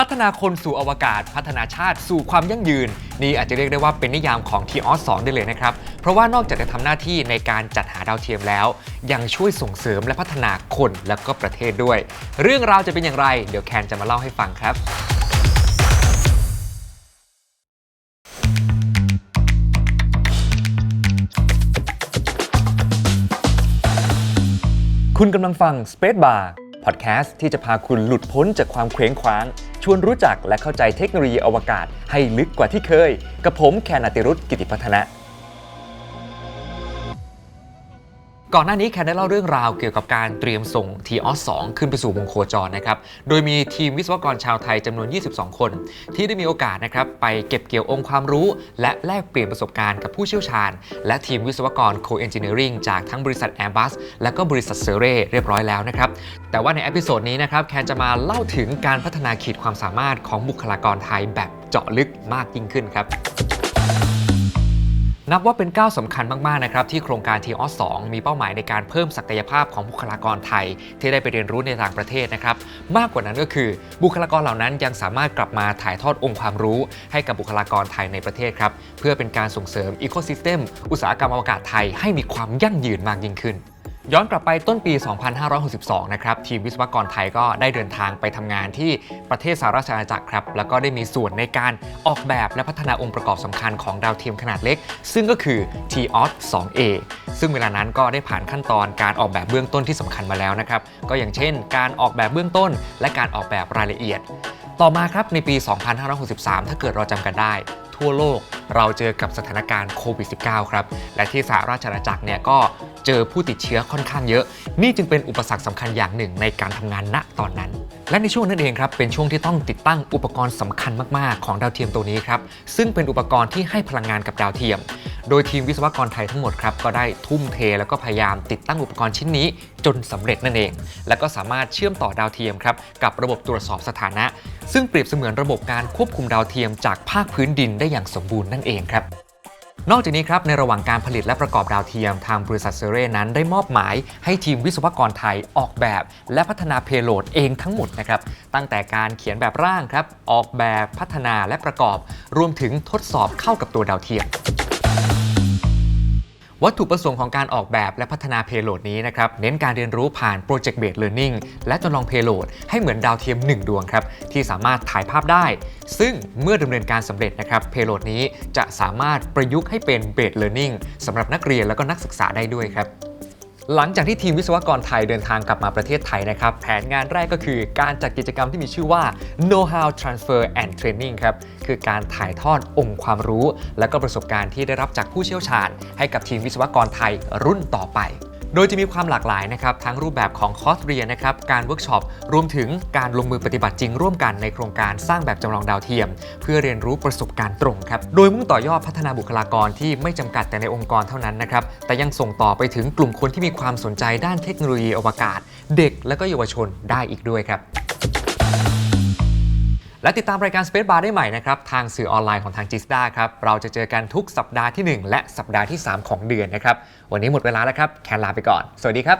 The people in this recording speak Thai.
พัฒนาคนสู่อวกาศ พัฒนาชาติสู่ความยั่งยืน นี่อาจจะเรียกได้ว่าเป็นนิยามของ t ีออส2ได้เลยนะครับ เพราะว่านอกจากจะทำหน้าที่ในการจัดหาดาวเทียมแล้ว ยังช่วยส่งเสริมและพัฒนาคนและก็ประเทศด้วย เรื่องราวจะเป็นอย่างไร เดี๋ยวแคนจะมาเล่าให้ฟังครับคุณกำลังฟัง Space Bar พอดแคสต์ที่จะพาคุณหลุดพ้นจากความเคว้งคว้าง ชวนรู้จักและเข้าใจเทคโนโลยีอวกาศให้ลึกกว่าที่เคย กับผมแคนาติรุธกิติพัฒนะ ก่อนหน้านี้แคนได้เล่าเรื่องราวเกี่ยวกับการเตรียมส่ง t ีออส2ขึ้นไปสู่วงโคจรนะครับ โดยมีทีมวิศวกรชาวไทยจำนวน 22 คน ที่ได้มีโอกาสนะครับไปเก็บเกี่ยวองค์ความรู้ และแลกเปลี่ยนประสบการณ์กับผู้เชี่ยวชาญ และทีมวิศวกร Co-Engineering จากทั้งบริษัท Airbus และก็บริษัทเซเร่เรียบร้อยแล้วนะครับ แต่ว่าในเอพิโซดนี้นะครับแคนจะมาเล่าถึงการพัฒนาขีดความสามารถของบุคลากรไทยแบบเจาะลึกมากยิ่งขึ้นครับ นับว่าเป็นก้าวสำคัญมากๆนะครับที่โครงการ t ีออส2มีเป้าหมายในการเพิ่มศักยภาพของบุคลากรไทย ที่ได้ไปเรียนรู้ในต่างประเทศนะครับมากกว่านั้นก็คือบุคลากรเหล่านั้นยังสามารถกลับมาถ่ายทอดองค์ความรู้ ให้กับบุคลากรไทยในประเทศครับเพื่อเป็นการส่งเสริมอีโคซิสเต็มอุตสาหกรรมอวกาศไทยให้มีความยั่งยืนมากยิ่งขึ้น ย้อนกลับไปต้นปี 2562 นะครับ ทีมวิศวกรไทยก็ได้เดินทางไปทำงานที่ประเทศสหราชอาณาจักรครับ แล้วก็ได้มีส่วนในการออกแบบและพัฒนาองค์ประกอบสำคัญของดาวเทียมขนาดเล็ก ซึ่งก็คือ TOS 2A ซึ่งเวลานั้นก็ได้ผ่านขั้นตอนการออกแบบเบื้องต้นที่สำคัญมาแล้วนะครับ ก็อย่างเช่น การออกแบบเบื้องต้น และการออกแบบรายละเอียด ต่อมาครับในปี 2563 ถ้าเกิดเราจำกันได้ ทั่วโลก เราเจอกับสถานการณ์โควิด -19 ครับ และที่สหราชอาณาจักรเนี่ยก็เจอผู้ติดเชื้อค่อนข้างเยอะ นี่จึงเป็นอุปสรรคสำคัญอย่างหนึ่งในการทำงานณตอนนั้น และในช่วงนั้นเองครับ เป็นช่วงที่ต้องติดตั้งอุปกรณ์สำคัญมาก ๆ ของดาวเทียมตัวนี้ครับ ซึ่งเป็นอุปกรณ์ที่ให้พลังงานกับดาวเทียม โดยทีมวิศวกรไทยทั้งหมดครับก็ได้ทุ่มเทแล้วก็พยายามติดตั้งอุปกรณ์ชิ้นนี้จนสำเร็จนั่นเอง และก็สามารถเชื่อมต่อดาวเทียมครับกับระบบตรวจสอบสถานะ ซึ่งเปรียบเสมือนระบบการควบคุมดาวเทียมจากภาคพื้นดินได้อย่างสมบูรณ์นั่นเองครับนอกจากนี้ครับในระหว่างการผลิตและประกอบดาวเทียมทางบริษัทเซเรนั้นได้มอบหมาย ให้ทีมวิศวกรไทยออกแบบ และพัฒนาเพโลดเองทั้งหมดนะครับตั้งแต่การเขียนแบบร่างครับออกแบบพัฒนาและประกอบ รวมถึงทดสอบเข้ากับตัวดาวเทียม วัตถุประสงค์ของการออกแบบและพัฒนาเพโลดนี้นะครับเน้นการเรียนรู้ผ่าน Project Based Learning และจำลองเพโลดให้เหมือนดาวเทียม 1 ดวงครับที่สามารถถ่ายภาพได้ ซึ่งเมื่อดำเนินการสำเร็จนะครับเพโลดนี้จะสามารถประยุกต์ให้เป็น Based Learning สำหรับนักเรียนและก็นักศึกษาได้ด้วยครับ หลังจากที่ทีมวิศวกรไทยเดินทางกลับมาประเทศไทยนะครับ แผนงานแรกก็คือการจัดกิจกรรมที่มีชื่อว่า Know How Transfer and Training ครับ คือการถ่ายทอดองค์ความรู้ และก็ประสบการณ์ที่ได้รับจากผู้เชี่ยวชาญ ให้กับทีมวิศวกรไทยรุ่นต่อไป โดยจะมีความหลากหลายนะครับทั้งรูปแบบของคอร์สเรียนนะครับการเวิร์กช็อปรวมถึงการลงมือปฏิบัติจริงร่วมกันในโครงการสร้างแบบจำลองดาวเทียม เพื่อเรียนรู้ประสบการณ์ตรงครับโดยมุ่งต่อยอดพัฒนาบุคลากรที่ไม่จำกัดแต่ในองค์กรเท่านั้นนะครับแต่ยังส่งต่อไปถึงกลุ่มคนที่มีความสนใจด้านเทคโนโลยีอวกาศ เด็กและก็เยาวชนได้อีกด้วยครับ และติดตามรายการ Space Bar ได้ใหม่นะครับ ทางสื่อออนไลน์ของทางจิสตาครับ เราจะเจอกันทุกสัปดาห์ที่ 1 และสัปดาห์ที่ 3 ของเดือนนะครับ วันนี้หมดเวลาแล้วครับ แคนลาไปก่อน สวัสดีครับ